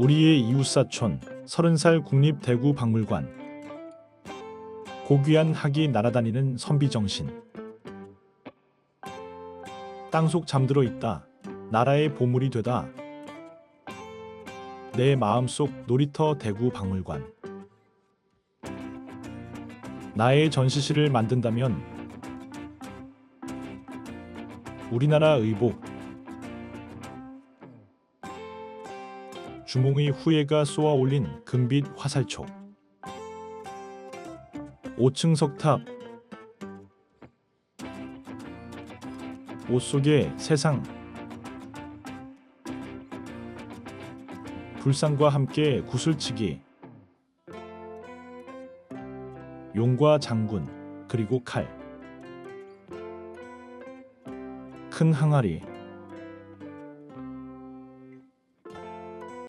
이웃사촌 30살 국립대구박물관. 고귀한 학이 날아다니는 선비정신. 땅속 잠들어 있다. 나라의 보물이 되다. 내 마음속 놀이터 대구박물관. 나의 전시실을 만든다면 우리나라 의복 주몽의 후예가 쏘아 올린 금빛 화살촉 5층 석탑. 옷 속의 세상. 불상과 함께 구슬치기. 용과 장군 그리고 칼. 큰 항아리